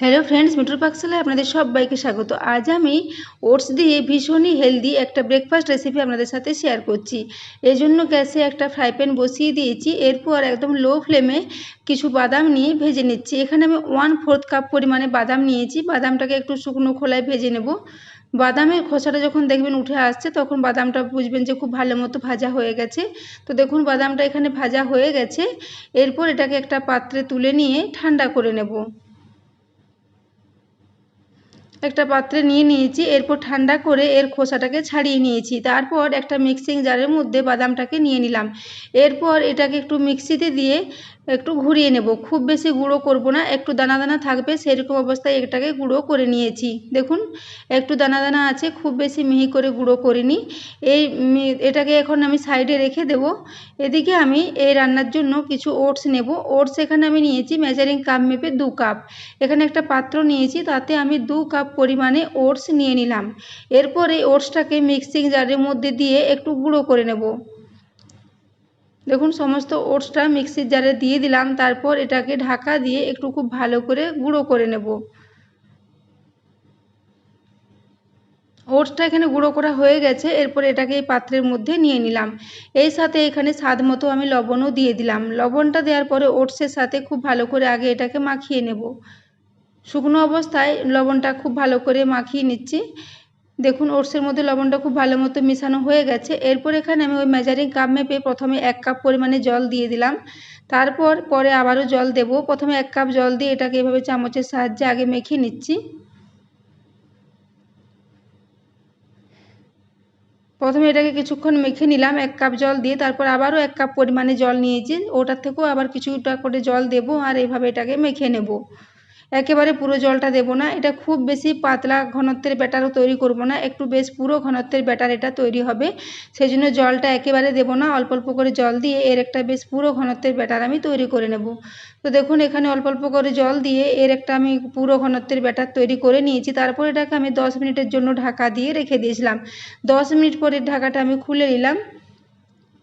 Hello friends মিঠুর পাকশালায় আপনাদের সবাইকে স্বাগত। আজ আমি ওটস দিয়ে ভীষণই হেলদি একটা ব্রেকফাস্ট রেসিপি আপনাদের সাথে শেয়ার করছি। এই জন্য গ্যাসে একটা ফ্রাই প্যান বসিয়ে দিয়েছি, এরপর একদম লো ফ্লেমে কিছু বাদাম নিয়ে ভেজে নিচ্ছি। এখানে আমি ওয়ান ফোর্থ কাপ পরিমাণে বাদাম নিয়েছি, বাদামটাকে একটু শুকনো খোলায় ভেজে নেব। বাদামের খোসাটা যখন দেখবেন উঠে আসছে, তখন বাদামটা বুঝবেন যে খুব ভালো মতো ভাজা হয়ে গেছে। তো দেখুন বাদামটা এখানে ভাজা হয়ে গেছে, এরপর এটাকে একটা পাত্রে তুলে নিয়ে ঠান্ডা করে নেব। একটা পাত্রে নিয়ে নিয়েছি, এরপর ঠান্ডা করে এর খোসাটাকে ছাড়িয়ে নিয়েছি। তারপর একটা মিক্সিং জারের মধ্যে বাদামটাকে নিয়ে নিলাম। এরপর এটাকে একটু মিক্সিতে দিয়ে একটু ঘুরিয়ে নেব। খুব বেশি গুঁড়ো করব না, একটু দানা দানা থাকবে, সেরকম অবস্থায় এটাকে গুঁড়ো করে নিয়েছি। দেখুন, একটু দানা দানা আছে, খুব বেশি মিহি করে গুঁড়ো করিনি। এই এটাকে এখন আমি সাইডে রেখে দেব। এদিকে আমি এই রান্নার জন্য কিছু ওটস নেব। ওটস এখানে আমি নিয়েছি মেজারিং কাপ মেপে দু কাপ। এখানে একটা পাত্র নিয়েছি, তাতে আমি দু কাপ পরিমাণে ওটস নিয়ে নিলাম। এরপর এই ওটসটাকে মিক্সিং জারের মধ্যে দিয়ে একটু গুঁড়ো করে নেব। দেখুন, সমস্ত ওটসটা মিক্সির জারে দিয়ে দিলাম। তারপর এটাকে ঢাকা দিয়ে একটু খুব ভালো করে গুঁড়ো করে নেব। ওটসটা এখানে গুঁড়ো করা হয়ে গেছে। এরপর এটাকে এই পাত্রের মধ্যে নিয়ে নিলাম। এই সাথে এখানে স্বাদ মতো আমি লবণও দিয়ে দিলাম। লবণটা দেওয়ার পরে ওটসের সাথে খুব ভালো করে আগে এটাকে মাখিয়ে নেব। শুকনো অবস্থায় লবণটা খুব ভালো করে মাখিয়ে নিচ্ছি। দেখুন, ওটসের মধ্যে লবণটা খুব ভালো মতো মিশানো হয়ে গেছে। এরপর এখানে আমি ওই মেজারিং কাপ মেপে প্রথমে এক কাপ পরিমাণে জল দিয়ে দিলাম। তারপর পরে আবারও জল দেব। প্রথমে এক কাপ জল দিয়ে এটাকে এভাবে চামচের সাহায্যে আগে মেখে নিচ্ছি। প্রথমে এটাকে কিছুক্ষণ মেখে নিলাম, এক কাপ জল দিয়ে। তারপর আবারও এক কাপ পরিমাণে জল নিয়েছি। ওটার থেকেও আবার কিছুটা করে জল দেব আর এইভাবে এটাকে মেখে নেব। একেবারে পুরো জলটা দেব না। এটা খুব বেশি পাতলা ঘনত্বের ব্যাটারও তৈরি করব না। একটু বেশ পুরো ঘনত্বের ব্যাটার এটা তৈরি হবে। সেই জন্য জলটা একেবারে দেব না। অল্প অল্প করে জল দিয়ে এর একটা বেশ পুরো ঘনত্বের ব্যাটার আমি তৈরি করে নেব। তো দেখুন, এখানে অল্প অল্প করে জল দিয়ে এর একটা আমি পুরো ঘনত্বের ব্যাটার তৈরি করে নিয়েছি। তারপর এটাকে আমি দশ মিনিটের জন্য ঢাকা দিয়ে রেখে দিয়েছিলাম। দশ মিনিট পরে ঢাকাটা আমি খুলে নিলাম।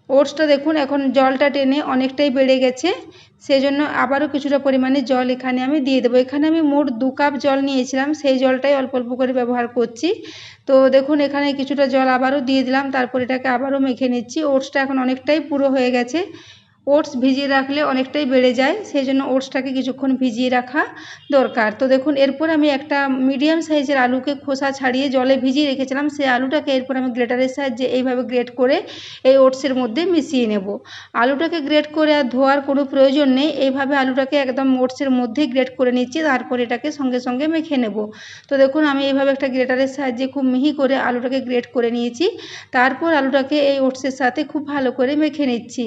ওটসটা দেখুন, এখন জলটা টেনে অনেকটাই বেড়ে গেছে। সেই জন্য আবারও কিছুটা পরিমাণে জল এখানে আমি দিয়ে দেবো। এখানে আমি মোট দু কাপ জল নিয়েছিলাম, সেই জলটাই অল্প অল্প করে ব্যবহার করছি। তো দেখুন, এখানে কিছুটা জল আবারও দিয়ে দিলাম, তারপর এটাকে আবারও মেখে নিচ্ছি। ওটসটা এখন অনেকটাই পুরো হয়ে গেছে। ওটস ভিজিয়ে রাখলে অনেকটাই বেড়ে যায়, সেই জন্য ওটসটাকে কিছুক্ষণ ভিজিয়ে রাখা দরকার। তো দেখুন, এরপর আমি একটা মিডিয়াম সাইজের আলুকে খোসা ছাড়িয়ে জলে ভিজিয়ে রেখেছিলাম সেই আলুটাকে এরপর আমি গ্রেটারের সাহায্যে এইভাবে গ্রেট করে এই ওটসের মধ্যে মিশিয়ে নেব। আলুটাকে গ্রেট করে আর ধোয়ার কোনো প্রয়োজন নেই, এইভাবে আলুটাকে একদম ওটসের মধ্যেই গ্রেট করে নিচ্ছি, তারপর এটাকে সঙ্গে সঙ্গে মেখে নেব। তো দেখুন, আমি এইভাবে একটা গ্রেটারের সাহায্যে খুব মিহি করে আলুটাকে গ্রেট করে নিয়েছি, তারপর আলুটাকে এই ওটসের সাথে খুব ভালো করে মেখে নিচ্ছি।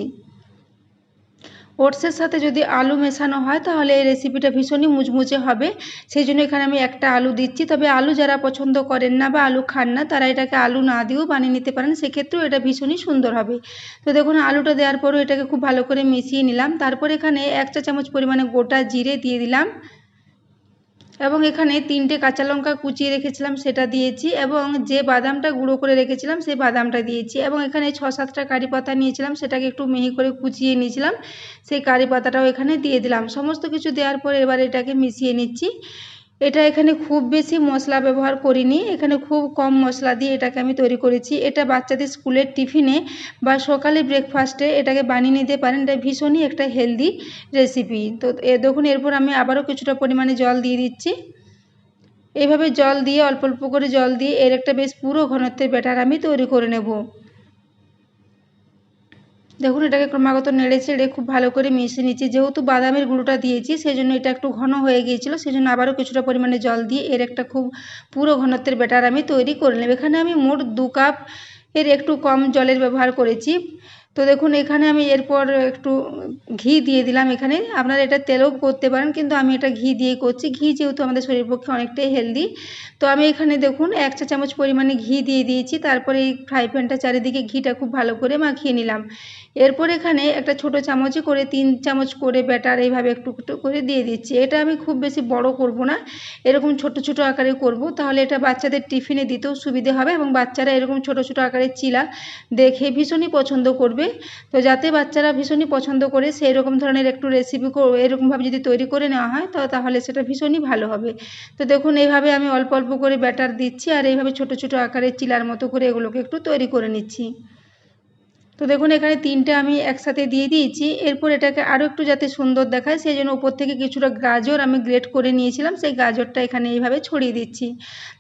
ওটসের সাথে যদি আলু মেশানো হয়, তাহলে এই রেসিপিটা ভীষণই মুচমুচে হবে। সেই জন্য এখানে আমি একটা আলু দিচ্ছি। তবে আলু যারা পছন্দ করেন না বা আলু খান না, তারা এটাকে আলু না দিয়েও বানিয়ে নিতে পারেন। সেক্ষেত্রেও এটা ভীষণই সুন্দর হবে। তো দেখুন, আলুটা দেওয়ার পরও এটাকে খুব ভালো করে মিশিয়ে নিলাম। তারপর এখানে এক চা চামচ পরিমাণে গোটা জিরে দিয়ে দিলাম। এবং এখানে তিনটে কাঁচা লঙ্কা কুচিয়ে রেখেছিলাম, সেটা দিয়েছি এবং যে বাদামটা গুঁড়ো করে রেখেছিলাম, সেই বাদামটা দিয়েছি এবং এখানে ছ সাতটা কারি পাতা নিয়েছিলাম, সেটাকে একটু মিহি করে কুচিয়ে নিয়েছিলাম, সেই কারি পাতাটাও এখানে দিয়ে দিলাম। সমস্ত কিছু দেওয়ার পর এবার এটাকে মিশিয়ে নিচ্ছি। এটা এখানে খুব বেশি মশলা ব্যবহার করিনি। এখানে খুব কম মশলা দিয়ে এটাকে আমি তৈরি করেছি। এটা বাচ্চাদের স্কুলের টিফিনে বা সকালে ব্রেকফাস্টে এটাকে বানিয়ে নিতে পারেন। এটা ভীষণই একটা হেলদি রেসিপি তো দেখুন, এরপর আমি আবারও কিছুটা পরিমাণে জল দিয়ে দিচ্ছি। এইভাবে জল দিয়ে, অল্প অল্প করে জল দিয়ে, এর একটা বেশ পুরো ঘনত্বের ব্যাটার আমি তৈরি করে নেব। দেখুন, এটাকে ক্রমাগত নেড়ে চেড়ে খুব ভালো করে মিশিয়ে নিচ্ছি। যেহেতু বাদামের গুঁড়োটা দিয়েছি সেই জন্য এটা একটু ঘন হয়ে গিয়েছিল সেই জন্য আবারও কিছুটা পরিমাণে জল দিয়ে এর একটা খুব পুরো ঘনত্বের ব্যাটার আমি তৈরি করে নেব। এখানে আমি মোট দু কাপ এর একটু কম জলের ব্যবহার করেছি। তো দেখুন, এখানে আমি এরপর একটু ঘি দিয়ে দিলাম এখানে। আপনারা এটা তেলেও করতে পারেন, কিন্তু আমি এটা ঘি দিয়ে করছি। ঘি যেহেতু আমাদের শরীরের পক্ষে অনেকটাই হেলদি তো আমি এখানে দেখুন, এক চা চামচ পরিমাণে ঘি দিয়ে দিয়েছি। তারপরে এই ফ্রাই প্যানটা চারিদিকে ঘিটা খুব ভালো করে মাখিয়ে নিলাম। এরপর এখানে একটা ছোট চামচে করে, তিন চামচ করে ব্যাটার এইভাবে একটু একটু করে দিয়ে দিচ্ছি। এটা আমি খুব বেশি বড় করব না, এরকম ছোট ছোট আকারে করব। তাহলে এটা বাচ্চাদের টিফিনে দিতেও সুবিধে হবে এবং বাচ্চারা এরকম ছোট ছোট আকারের চিলা দেখে ভীষণই পছন্দ করবে। হবে তো যাতে বাচ্চারা ভীষণই পছন্দ করে সেই রকম ধরনের একটু রেসিপি এরকমভাবে যদি তৈরি করে নেওয়া হয়, তো, তাহলে সেটা ভীষণই ভালো হবে। তো দেখুন, এইভাবে আমি অল্প অল্প করে ব্যাটার দিচ্ছি, আর এইভাবে ছোট ছোট আকারে চিলার মতো করে এগুলোকে একটু তৈরি করে নিচ্ছি। তো দেখুন, এখানে তিনটে আমি একসাথে দিয়ে দিয়েছি। এরপর এটাকে আরও একটু যাতে সুন্দর দেখায়, সেই জন্য উপর থেকে কিছুটা গাজর আমি গ্রেট করে নিয়েছিলাম, সেই গাজরটা এখানে এইভাবে ছড়িয়ে দিচ্ছি।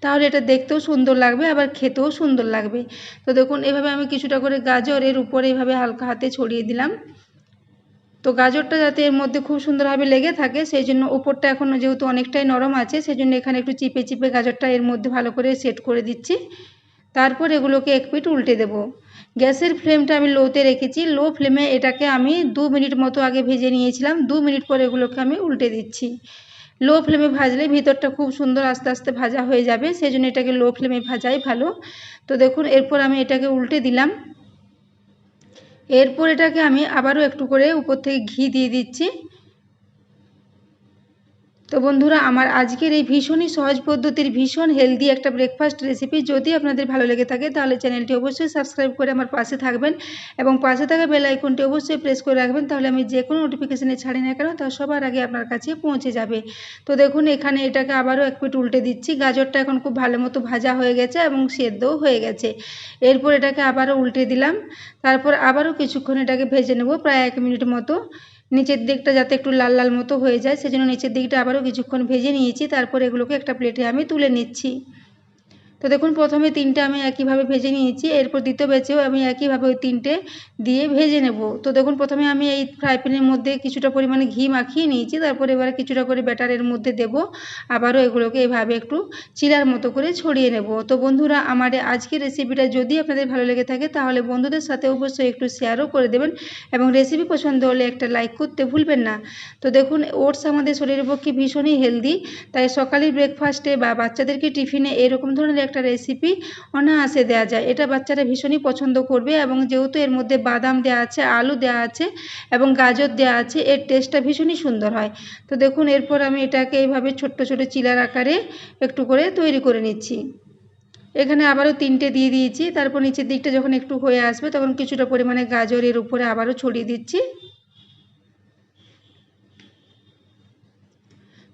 তাহলে এটা দেখতেও সুন্দর লাগবে, আবার খেতেও সুন্দর লাগবে। তো দেখুন, এভাবে আমি কিছুটা করে গাজর এর উপরে এইভাবে হালকা হাতে ছড়িয়ে দিলাম। তো গাজরটা যাতে এর মধ্যে খুব সুন্দরভাবে লেগে থাকে, সেই জন্য উপরটা এখনও যেহেতু অনেকটাই নরম আছে, সেই জন্য এখানে একটু চিপে চিপে গাজরটা এর মধ্যে ভালো করে সেট করে দিচ্ছি। তারপর এগুলোকে এক পিঠ উল্টে দেবো। গ্যাসের ফ্লেমটা আমি লোতে রেখেছি। লো ফ্লেমে এটাকে আমি দু মিনিট মতো আগে ভেজে নিয়েছিলাম। দু মিনিট পর এগুলোকে আমি উল্টে দিচ্ছি। লো ফ্লেমে ভাজলে ভিতরটা খুব সুন্দর আস্তে আস্তে ভাজা হয়ে যাবে। সেই জন্য এটাকে লো ফ্লেমে ভাজাই ভালো। তো দেখুন, এরপর আমি এটাকে উল্টে দিলাম। এরপর এটাকে আমি আবারও একটু করে উপর থেকে ঘি দিয়ে দিচ্ছি। তো বন্ধুরা, আমার আজকের এই ভীষণই সহজ পদ্ধতির ভীষণ হেলদি একটা ব্রেকফাস্ট রেসিপি যদি আপনাদের ভালো লেগে থাকে, তাহলে চ্যানেলটি অবশ্যই সাবস্ক্রাইব করে আমার পাশে থাকবেন এবং পাশে থাকা বেল আইকনটি অবশ্যই প্রেস করে রাখবেন, তাহলে আমি যে কোনো নোটিফিকেশানে ছাড়ি না কেন, তা সবার আগে আপনার কাছে পৌঁছে যাবে। তো দেখুন, এখানে এটাকে আবারও এক পিট উল্টে দিচ্ছি, গাজরটা এখন খুব ভালো মতো ভাজা হয়ে গেছে এবং সেদ্ধও হয়ে গেছে। এরপর এটাকে আবারও উল্টে দিলাম, তারপর আবারও কিছুক্ষণ এটাকে ভেজে নেব, প্রায় এক মিনিট মতো। নিচের দিকটা যাতে একটু লাল লাল মতো হয়ে যায়, সেজন্য নিচের দিকটা আবারও কিছুক্ষণ ভেজে নিয়েছি, তারপর এগুলোকে একটা প্লেটে আমি তুলে নিচ্ছি। তো দেখুন, প্রথমে তিনটে আমি একইভাবে ভেজে নিয়েছি, এরপর দ্বিতীয় ব্যাচেও আমি একইভাবে ওই তিনটে দিয়ে ভেজে নেব। তো দেখুন, প্রথমে আমি এই ফ্রাই প্যানের মধ্যে কিছুটা পরিমাণে ঘি মাখিয়ে নিয়েছি, তারপর এবারে কিছুটা করে ব্যাটারের মধ্যে দেব। আবারও এগুলোকে এভাবে একটু চিলার মতো করে ছড়িয়ে নেব। তো বন্ধুরা, আমার আজকের রেসিপিটা যদি আপনাদের ভালো লেগে থাকে, তাহলে বন্ধুদের সাথে অবশ্যই একটু শেয়ারও করে দেবেন এবং রেসিপি পছন্দ হলে একটা লাইক করতে ভুলবেন না। তো দেখুন ওটস আমাদের শরীরের পক্ষে ভীষণই হেলদি তাই সকালের ব্রেকফাস্টে বা বাচ্চাদেরকে টিফিনে এরকম ধরনের একটা রেসিপি অনায়াসে দেওয়া যায়। এটা বাচ্চারা ভীষণই পছন্দ করবে এবং যেহেতু এর মধ্যে বাদাম দেওয়া আছে, আলু দেওয়া আছে এবং গাজর দেওয়া আছে, এর টেস্টটা ভীষণই সুন্দর হয়। তো দেখুন, এরপর আমি এটাকে এইভাবে ছোট্ট ছোট চিলার আকারে একটু করে তৈরি করে নিচ্ছি। এখানে আবারও তিনটে দিয়ে দিয়েছি। তারপর নিচের দিকটা যখন একটু হয়ে আসবে, তখন কিছুটা পরিমাণে গাজরের উপরে আবারও ছড়িয়ে দিচ্ছি।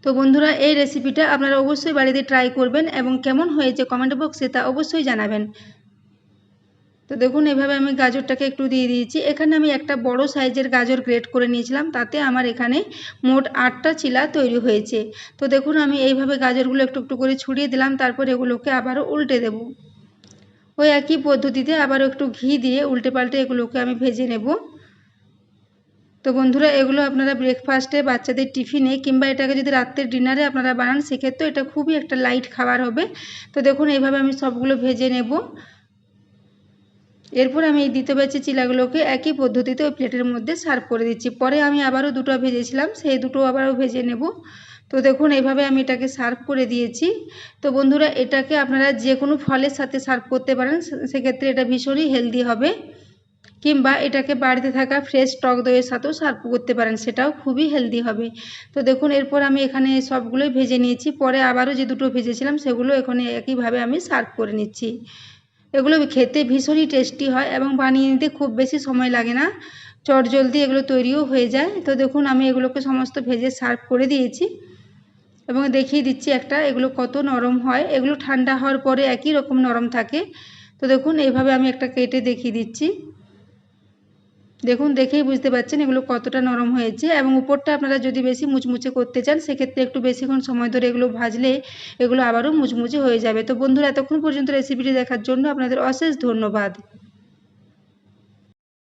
তো বন্ধুরা, এই রেসিপিটা আপনারা অবশ্যই বাড়িতে ট্রাই করবেন এবং কেমন হয়েছে কমেন্ট বক্সে তা অবশ্যই জানাবেন। তো দেখুন, এভাবে আমি গাজরটাকে একটু দিয়ে দিয়েছি। এখানে আমি একটা বড় সাইজের গাজর গ্রেট করে নিয়েছিলাম। তাতে আমার এখানে মোট আটটা চিলা তৈরি হয়েছে। তো দেখুন, আমি এইভাবে গাজরগুলো একটু একটু করে ছড়িয়ে দিলাম। তারপর এগুলোকে আবারও উল্টে দেব। ওই একই পদ্ধতিতে আবারও একটু ঘি দিয়ে উল্টে পাল্টে এগুলোকে আমি ভেজে নেব। তো বন্ধুরা, এগুলো আপনারা ব্রেকফাস্টে বাচ্চাদের টিফিনে কিংবা এটাকে যদি রাত্রের ডিনারে আপনারা বানান সেক্ষেত্রে এটা খুবই একটা লাইট খাবার হবে। তো দেখুন, এইভাবে আমি সবগুলো ভেজে নেব। এরপর আমি এই দ্বিতীয় ব্যাচের চিলাগুলোকে একই পদ্ধতিতে ওই প্লেটের মধ্যে সার্ভ করে দিচ্ছি। পরে আমি আবারও দুটো ভেজেছিলাম, সেই দুটো আবারও ভেজে নেব। তো দেখুন, এইভাবে আমি এটাকে সার্ভ করে দিয়েছি। তো বন্ধুরা, এটাকে আপনারা যে কোনো ফলের সাথে সার্ভ করতে পারেন সেক্ষেত্রে এটা ভীষণই হেলদি হবে। কিংবা এটাকে বাড়িতে থাকা ফ্রেশ টক দইয়ের সাথেও সার্ভ করতে পারেন, সেটাও খুবই হেলদি হবে। তো দেখুন, এরপর আমি এখানে সবগুলোই ভেজে নিয়েছি, পরে আবারও যে দুটো ভেজেছিলাম, সেগুলো এখানে একইভাবে আমি সার্ভ করে নিচ্ছি। এগুলো খেতে ভীষণই টেস্টি হয় এবং বানিয়ে নিতে খুব বেশি সময় লাগে না চট জলদি এগুলো তৈরিও হয়ে যায়। তো দেখুন, আমি এগুলোকে সমস্ত ভেজে সার্ভ করে দিয়েছি এবং দেখিয়ে দিচ্ছি একটা, এগুলো কত নরম হয়। এগুলো ঠান্ডা হওয়ার পরে একই রকম নরম থাকে। তো দেখুন, এইভাবে আমি একটা কেটে দেখিয়ে দিচ্ছি। দেখুন, দেখেই বুঝতে পারছেন এগুলো কতটা নরম হয়েছে এবং উপরটা আপনারা যদি বেশি মুচমুচে করতে চান, সেক্ষেত্রে একটু বেশিক্ষণ সময় ধরে এগুলো ভাজলে এগুলো আবারও মুচমুচে হয়ে যাবে। তো বন্ধুরা, এতক্ষণ পর্যন্ত রেসিপিটি দেখার জন্য আপনাদের অশেষ ধন্যবাদ।